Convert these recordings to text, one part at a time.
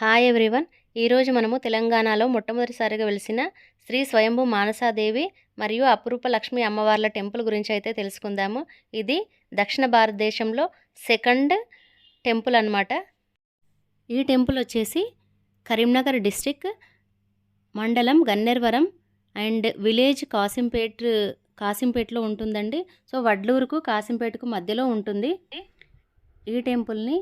Hi everyone ఈరోజు మనము తెలంగాణలో మొట్టమొదటిసారిగా వెలిసిన శ్రీ స్వయంభు మానసాదేవి మరియు అపురూప లక్ష్మి అమ్మవార్ల టెంపుల్ గురించి అయితే తెలుసుకుందాము. ఇది దక్షిణ భారతదేశంలో సెకండ్ టెంపుల్ అన్నమాట. ఈ టెంపుల్ వచ్చేసి కరీంనగర్ డిస్టిక్ మండలం గన్నేర్వరం అండ్ విలేజ్ కాసింపేట్ కాసింపేటలో ఉంటుందండి. సో వడ్లూరుకు కాసింపేటకు మధ్యలో ఉంటుంది. ఈ టెంపుల్ని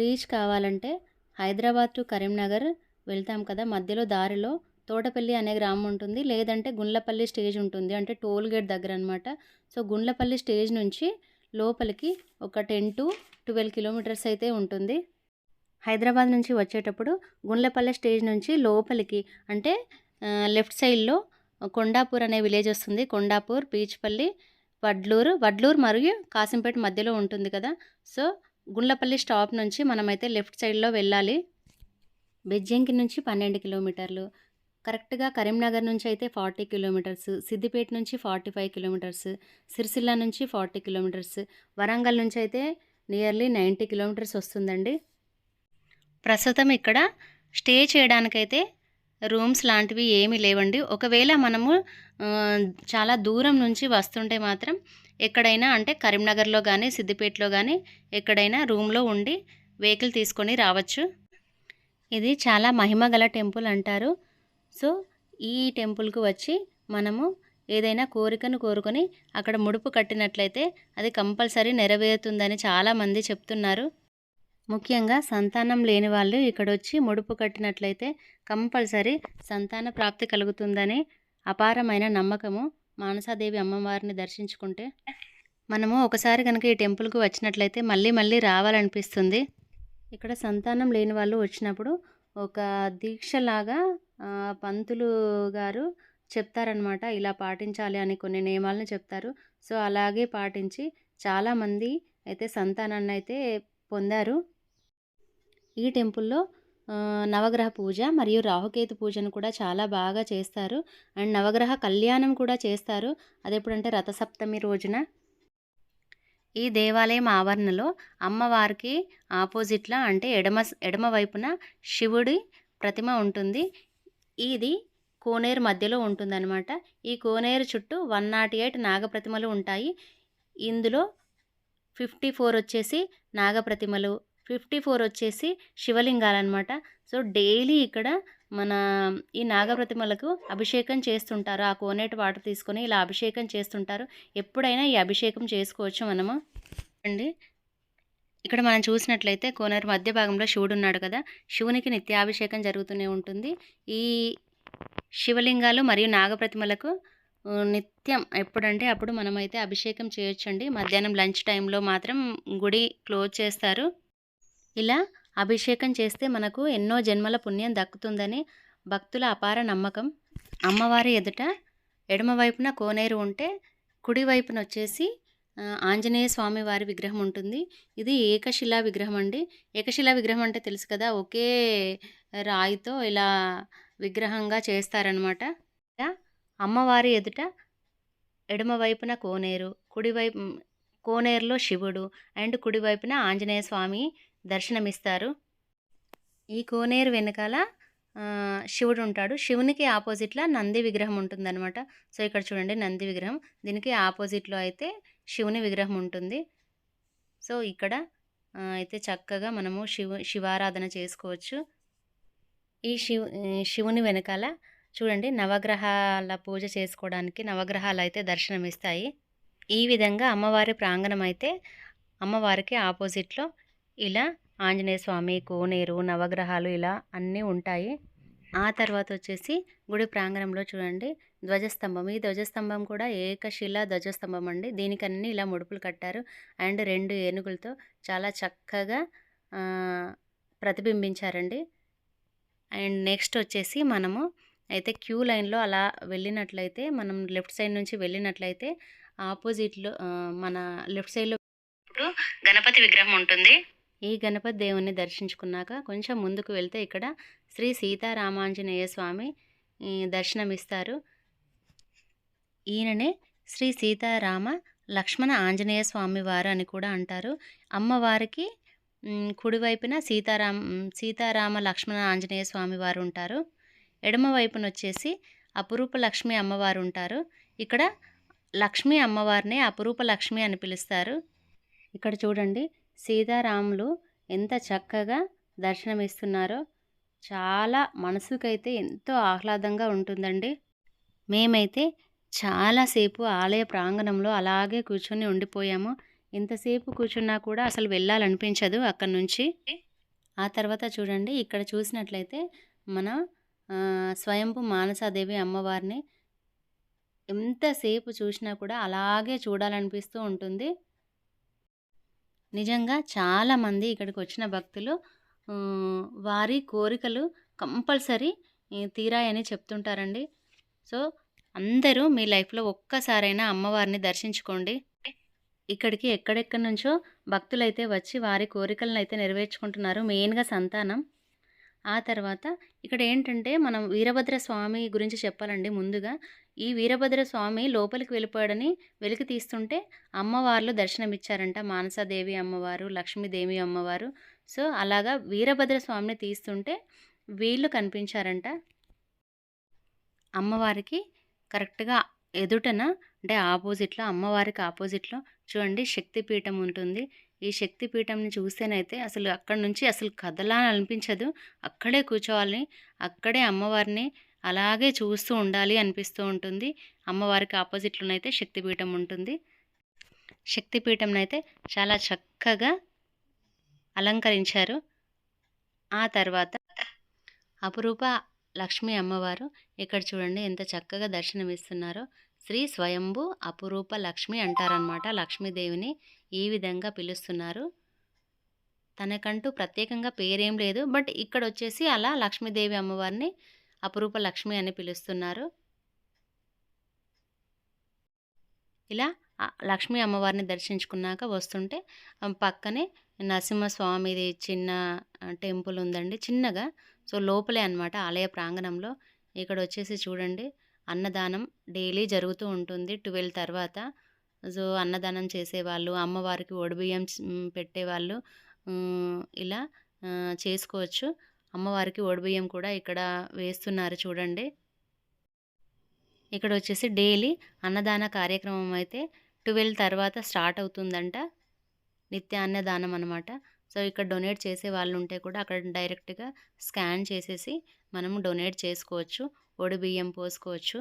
రీచ్ కావాలంటే హైదరాబాద్ టు కరీంనగర్ వెళ్తాం కదా. మధ్యలో దారిలో తోటపల్లి అనే గ్రామం ఉంటుంది. లేదంటే గుండ్లపల్లి స్టేజ్ ఉంటుంది. అంటే టోల్ గేట్ దగ్గర అనమాట సో గుండ్లపల్లి స్టేజ్ నుంచి లోపలికి ఒక టెన్ టు ట్వెల్వ్ కిలోమీటర్స్ అయితే ఉంటుంది. హైదరాబాద్ నుంచి వచ్చేటప్పుడు గుండ్లపల్లి స్టేజ్ నుంచి లోపలికి అంటే లెఫ్ట్ సైడ్లో కొండాపూర్ అనే విలేజ్ వస్తుంది. కొండాపూర్ బీచ్పల్లి వడ్లూరు వడ్లూరు మరియు కాసింపేట మధ్యలో ఉంటుంది కదా. సో గుండ్లపల్లి స్టాప్ నుంచి మనమైతే లెఫ్ట్ సైడ్లో వెళ్ళాలి. బెజ్జంకి నుంచి పన్నెండు కిలోమీటర్లు. కరెక్ట్గా కరీంనగర్ నుంచి అయితే ఫార్టీ కిలోమీటర్స్ సిద్దిపేట నుంచి ఫార్టీ ఫైవ్ కిలోమీటర్స్ సిరిసిల్ల నుంచి ఫార్టీ కిలోమీటర్స్ వరంగల్ నుంచి అయితే నియర్లీ నైంటీ కిలోమీటర్స్ వస్తుందండి. ప్రస్తుతం ఇక్కడ స్టే చేయడానికైతే రూమ్స్ లాంటివి ఏమీ లేవండి. ఒకవేళ మనము చాలా దూరం నుంచి వస్తుంటే మాత్రం ఎక్కడైనా అంటే కరీంనగర్లో కానీ సిద్దిపేటలో కానీ ఎక్కడైనా రూమ్లో ఉండి వెహికల్ తీసుకొని రావచ్చు. ఇది చాలా మహిమ గల టెంపుల్ అంటారు. సో ఈ టెంపుల్కు వచ్చి మనము ఏదైనా కోరికను కోరుకొని అక్కడ ముడుపు కట్టినట్లయితే అది కంపల్సరీ నెరవేరుతుందని చాలామంది చెప్తున్నారు. ముఖ్యంగా సంతానం లేని వాళ్ళు ఇక్కడ వచ్చి ముడుపు కట్టినట్లయితే కంపల్సరీ సంతాన ప్రాప్తి కలుగుతుందని అపారమైన నమ్మకము. మానసాదేవి అమ్మవారిని దర్శించుకుంటే మనము ఒకసారి కనుక ఈ టెంపుల్కి వచ్చినట్లయితే మళ్ళీ మళ్ళీ రావాలనిపిస్తుంది. ఇక్కడ సంతానం లేని వాళ్ళు వచ్చినప్పుడు ఒక దీక్షలాగా పంతులు గారు చెప్తారనమాట ఇలా పాటించాలి అని కొన్ని నియమాలను చెప్తారు. సో అలాగే పాటించి చాలామంది అయితే సంతానాన్ని అయితే పొందారు. ఈ టెంపుల్లో నవగ్రహ పూజ మరియు రాహుకేతు పూజను కూడా చాలా బాగా చేస్తారు. అండ్ నవగ్రహ కళ్యాణం కూడా చేస్తారు. అది ఎప్పుడంటే రథసప్తమి రోజున. ఈ దేవాలయం ఆవరణలో అమ్మవారికి ఆపోజిట్లో అంటే ఎడమ ఎడమ వైపున శివుడి ప్రతిమ ఉంటుంది. ఇది కోనేరు మధ్యలో ఉంటుందన్నమాట. ఈ కోనేరు చుట్టూ వన్ నాట్ ఎయిట్ నాగప్రతిమలు ఉంటాయి. ఇందులో ఫిఫ్టీ ఫోర్ వచ్చేసి నాగప్రతిమలు ఫిఫ్టీ ఫోర్ వచ్చేసి శివలింగాలు అనమాట సో డైలీ ఇక్కడ మన ఈ నాగప్రతిమలకు అభిషేకం చేస్తుంటారు. ఆ కోనేటి వాటర్ తీసుకొని ఇలా అభిషేకం చేస్తుంటారు. ఎప్పుడైనా ఈ అభిషేకం చేసుకోవచ్చు మనము. అండి ఇక్కడ మనం చూసినట్లయితే కోనేరు మధ్య భాగంలో శివుడు ఉన్నాడు కదా. శివునికి నిత్యాభిషేకం జరుగుతూనే ఉంటుంది. ఈ శివలింగాలు మరియు నాగప్రతిమలకు నిత్యం ఎప్పుడంటే అప్పుడు మనమైతే అభిషేకం చేయొచ్చండి. మధ్యాహ్నం లంచ్ టైంలో మాత్రం గుడి క్లోజ్ చేస్తారు. ఇలా అభిషేకం చేస్తే మనకు ఎన్నో జన్మల పుణ్యం దక్కుతుందని భక్తుల అపార నమ్మకం. అమ్మవారి ఎదుట ఎడమవైపున కోనేరు ఉంటే కుడివైపున వచ్చేసి ఆంజనేయ స్వామి వారి విగ్రహం ఉంటుంది. ఇది ఏకశిలా విగ్రహం అండి. ఏకశిలా విగ్రహం అంటే తెలుసు కదా ఒకే రాయితో ఇలా విగ్రహంగా చేస్తారనమాట అమ్మవారి ఎదుట ఎడమవైపున కోనేరు కుడివైపు కోనేరులో శివుడు అండ్ కుడివైపున ఆంజనేయ స్వామి దర్శనమిస్తారు. ఈ కోనేరు వెనకాల శివుడు ఉంటాడు. శివునికి ఆపోజిట్లో నంది విగ్రహం ఉంటుందన్నమాట. సో ఇక్కడ చూడండి నంది విగ్రహం. దీనికి ఆపోజిట్లో అయితే శివుని విగ్రహం ఉంటుంది. సో ఇక్కడ అయితే చక్కగా మనము శివు శివారాధన చేసుకోవచ్చు. ఈ శివు శివుని వెనకాల చూడండి నవగ్రహాల పూజ చేసుకోవడానికి నవగ్రహాలు అయితే దర్శనమిస్తాయి. ఈ విధంగా అమ్మవారి ప్రాంగణం అయితే అమ్మవారికి ఆపోజిట్లో ఇలా ఆంజనేయ స్వామి కోనేరు నవగ్రహాలు ఇలా అన్నీ ఉంటాయి. ఆ తర్వాత వచ్చేసి గుడి ప్రాంగణంలో చూడండి. ధ్వజస్తంభం. ఈ ధ్వజస్తంభం కూడా ఏకశిలా ధ్వజస్తంభం అండి. దీనికన్నీ ఇలా ముడుపులు కట్టారు. అండ్ రెండు ఏనుగులతో చాలా చక్కగా ప్రతిబింబించారండి. అండ్ నెక్స్ట్ వచ్చేసి మనము అయితే క్యూ లైన్లో అలా వెళ్ళినట్లయితే మనం లెఫ్ట్ సైడ్ నుంచి వెళ్ళినట్లయితే ఆపోజిట్లో మన లెఫ్ట్ సైడ్లో ఇప్పుడు గణపతి విగ్రహం ఉంటుంది. ఈ గణపతి దేవుణ్ణి దర్శించుకున్నాక కొంచెం ముందుకు వెళ్తే ఇక్కడ శ్రీ సీతారామాంజనేయ స్వామి దర్శనమిస్తారు. ఈయననే శ్రీ సీతారామ లక్ష్మణ ఆంజనేయ స్వామి వారు అని కూడా అంటారు. అమ్మవారికి కుడివైపున సీతారాం సీతారామ లక్ష్మణ ఆంజనేయ స్వామి వారు ఉంటారు. ఎడమ వైపున వచ్చేసి అపురూప లక్ష్మి అమ్మవారు ఉంటారు. ఇక్కడ లక్ష్మీ అమ్మవారిని అపురూప లక్ష్మి అని పిలుస్తారు. ఇక్కడ చూడండి సీతారాములు ఎంత చక్కగా దర్శనమిస్తున్నారో చాలా మనసుకైతే ఎంతో ఆహ్లాదంగా ఉంటుందండి. మేమైతే చాలాసేపు ఆలయ ప్రాంగణంలో అలాగే కూర్చొని ఉండిపోయాము. ఇంతసేపు కూర్చున్నా కూడా అసలు వెళ్ళాలనిపించదు అక్కడి నుంచి. ఆ తర్వాత చూడండి ఇక్కడ చూసినట్లయితే మన స్వయంపు స్వయంభు మానసాదేవి అమ్మవారిని ఎంతసేపు చూసినా కూడా అలాగే చూడాలనిపిస్తూ ఉంటుంది. నిజంగా చాలామంది ఇక్కడికి వచ్చిన భక్తులు వారి కోరికలు కంపల్సరీ తీరాయని చెప్తుంటారండి. సో అందరూ మీ లైఫ్లో ఒక్కసారైనా అమ్మవారిని దర్శించుకోండి. ఇక్కడికి ఎక్కడెక్కడి నుంచో భక్తులైతే వచ్చి వారి కోరికలను అయితే నెరవేర్చుకుంటున్నారు. మెయిన్గా సంతానం. ఆ తర్వాత ఇక్కడ ఏంటంటే మనం వీరభద్ర స్వామి గురించి చెప్పాలండి ముందుగా. ఈ వీరభద్ర స్వామి లోపలికి వెళ్ళిపోయాడని వెలికి తీస్తుంటే అమ్మవార్లు దర్శనమిచ్చారంట. మానసాదేవి అమ్మవారు లక్ష్మీదేవి అమ్మవారు. సో అలాగా వీరభద్ర స్వామిని తీస్తుంటే వీళ్ళు కనిపించారంట. అమ్మవారికి కరెక్ట్గా ఎదుటన అంటే ఆపోజిట్లో అమ్మవారికి ఆపోజిట్లో చూడండి శక్తిపీఠం ఉంటుంది. ఈ శక్తిపీఠంని చూస్తేనైతే అసలు అక్కడి నుంచి అసలు కదలాని అనిపించదు. అక్కడే కూర్చోవాలి. అక్కడే అమ్మవారిని అలాగే చూస్తూ ఉండాలి అనిపిస్తూ ఉంటుంది. అమ్మవారికి ఆపోజిట్లోనైతే శక్తిపీఠం ఉంటుంది. శక్తిపీఠంనైతే చాలా చక్కగా అలంకరించారు. ఆ తర్వాత అపురూప లక్ష్మీ అమ్మవారు ఇక్కడ చూడండి ఎంత చక్కగా దర్శనమిస్తున్నారో. శ్రీ స్వయంభు అపురూప లక్ష్మి అంటారనమాట లక్ష్మీదేవిని. ఈ విధంగా పిలుస్తున్నారు. తనకంటూ ప్రత్యేకంగా పేరేం లేదు. బట్ ఇక్కడ వచ్చేసి అలా లక్ష్మీదేవి అమ్మవారిని అపురూప లక్ష్మి అని పిలుస్తున్నారు. ఇలా లక్ష్మీ అమ్మవారిని దర్శించుకున్నాక వస్తుంటే పక్కనే నరసింహస్వామిది చిన్న టెంపుల్ ఉందండి చిన్నగా సో లోపలే అనమాట ఆలయ ప్రాంగణంలో. ఇక్కడ వచ్చేసి చూడండి అన్నదానం డైలీ జరుగుతూ ఉంటుంది ట్వెల్వ్ తర్వాత. సో అన్నదానం చేసేవాళ్ళు అమ్మవారికి ఒడిబియ్యం పెట్టేవాళ్ళు ఇలా చేసుకోవచ్చు. అమ్మవారికి ఒడిబియ్యం కూడా ఇక్కడ వేస్తున్నారు చూడండి. ఇక్కడ వచ్చేసి డైలీ అన్నదాన కార్యక్రమం అయితే ట్వెల్వ్ తర్వాత స్టార్ట్ అవుతుందంట. నిత్య అన్నదానం అనమాట సో ఇక్కడ డొనేట్ చేసే వాళ్ళు ఉంటే కూడా అక్కడ డైరెక్ట్గా స్కాన్ చేసేసి మనం డొనేట్ చేసుకోవచ్చు. ఒడి బియ్యం పోసుకోవచ్చు.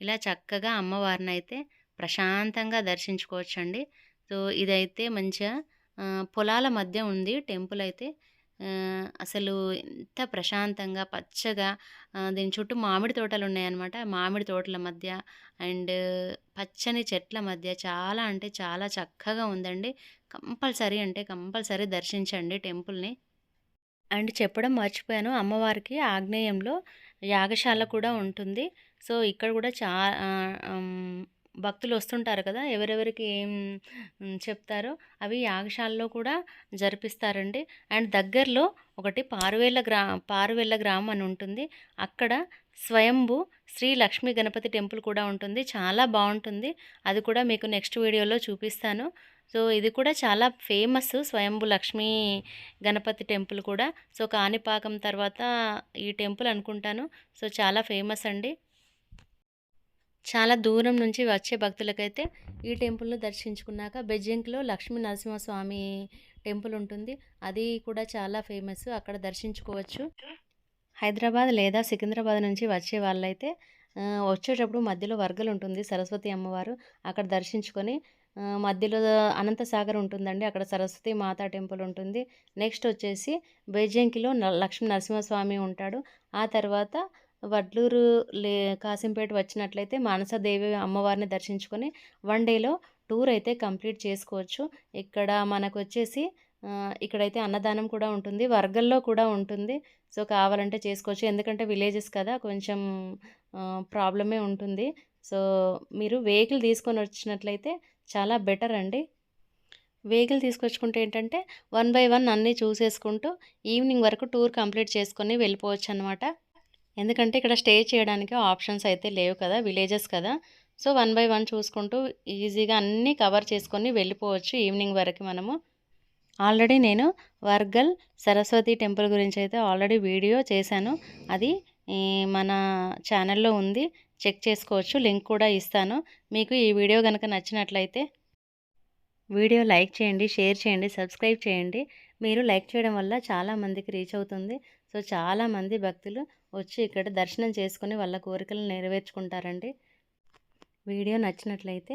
ఇలా చక్కగా అమ్మవారిని అయితే ప్రశాంతంగా దర్శించుకోవచ్చండి. సో ఇదైతే మంచిగా పొలాల మధ్య ఉంది టెంపుల్ అయితే. అసలు ఎంత ప్రశాంతంగా పచ్చగా దీని చుట్టూ మామిడి తోటలు ఉన్నాయన్నమాట. మామిడి తోటల మధ్య అండ్ పచ్చని చెట్ల మధ్య చాలా అంటే చాలా చక్కగా ఉందండి. కంపల్సరీ అంటే కంపల్సరీ దర్శించండి టెంపుల్ని. అండ్ చెప్పడం మర్చిపోయాను అమ్మవారికి ఆగ్నేయంలో యాగశాల కూడా ఉంటుంది. సో ఇక్కడ కూడా చా భక్తులు వస్తుంటారు కదా ఎవరెవరికి ఏం చెప్తారో అవి యాగశాలలో కూడా జరిపిస్తారండి. అండ్ దగ్గరలో ఒకటి పారువేళ్ళ గ్రా పారువేళ్ళ గ్రామం అని ఉంటుంది. అక్కడ స్వయంభు శ్రీ లక్ష్మీ గణపతి టెంపుల్ కూడా ఉంటుంది. చాలా బాగుంటుంది. అది కూడా మీకు నెక్స్ట్ వీడియోలో చూపిస్తాను. సో ఇది కూడా చాలా ఫేమస్ స్వయంభు లక్ష్మీ గణపతి టెంపుల్ కూడా. సో కాణిపాకం తర్వాత ఈ టెంపుల్ అనుకుంటాను. సో చాలా ఫేమస్ అండి. చాలా దూరం నుంచి వచ్చే భక్తులకైతే ఈ టెంపుల్ను దర్శించుకున్నాక బెజ్జంకిలో లక్ష్మీ నరసింహస్వామి టెంపుల్ ఉంటుంది. అది కూడా చాలా ఫేమస్. అక్కడ దర్శించుకోవచ్చు. హైదరాబాద్ లేదా సికింద్రాబాద్ నుంచి వచ్చే వాళ్ళైతే వచ్చేటప్పుడు మధ్యలో వర్గలు ఉంటుంది సరస్వతి అమ్మవారు. అక్కడ దర్శించుకొని మధ్యలో అనంతసాగర్ ఉంటుందండి. అక్కడ సరస్వతి మాతా టెంపుల్ ఉంటుంది. నెక్స్ట్ వచ్చేసి బేజంకిలో న- లక్ష్మీ నరసింహస్వామి ఉంటాడు. ఆ తర్వాత వడ్లూరు లే కాసింపేట వచ్చినట్లయితే మానసదేవి అమ్మవారిని దర్శించుకొని వన్ డేలో టూర్ అయితే కంప్లీట్ చేసుకోవచ్చు. ఇక్కడ మనకు వచ్చేసి ఇక్కడైతే అన్నదానం కూడా ఉంటుంది వర్గల్లో కూడా ఉంటుంది. సో కావాలంటే చేసుకోవచ్చు. ఎందుకంటే విలేజెస్ కదా కొంచెం ప్రాబ్లమే ఉంటుంది. సో మీరు వెహికల్ తీసుకొని వచ్చినట్లయితే చాలా బెటర్ అండి. వెహికల్ తీసుకొచ్చుకుంటే ఏంటంటే వన్ బై వన్ అన్నీ చూసేసుకుంటూ ఈవినింగ్ వరకు టూర్ కంప్లీట్ చేసుకొని వెళ్ళిపోవచ్చు అనమాట ఎందుకంటే ఇక్కడ స్టే చేయడానికి ఆప్షన్స్ అయితే లేవు కదా విలేజెస్ కదా. సో వన్ బై వన్ చూసుకుంటూ ఈజీగా అన్నీ కవర్ చేసుకొని వెళ్ళిపోవచ్చు ఈవినింగ్ వరకు మనము. ఆల్రెడీ నేను వర్గల్ సరస్వతి టెంపుల్ గురించి అయితే ఆల్రెడీ వీడియో చేశాను. అది మన ఛానల్లో ఉంది. చెక్ చేసుకోవచ్చు లింక్ కూడా ఇస్తాను. మీకు ఈ వీడియో కనుక నచ్చినట్లయితే వీడియో లైక్ చేయండి షేర్ చేయండి సబ్స్క్రైబ్ చేయండి. మీరు లైక్ చేయడం వల్ల చాలామందికి రీచ్ అవుతుంది. సో చాలామంది భక్తులు వచ్చి ఇక్కడ దర్శనం చేసుకుని వాళ్ళ కోరికలు నెరవేర్చుకుంటారండి. వీడియో నచ్చినట్లయితే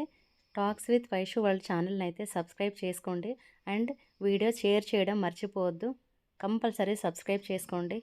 టాక్స్ విత్ వైషు వాళ్ళ ఛానల్ని అయితే సబ్స్క్రైబ్ చేసుకోండి. అండ్ వీడియో షేర్ చేయడం మర్చిపోవద్దు. కంపల్సరీ సబ్స్క్రైబ్ చేసుకోండి.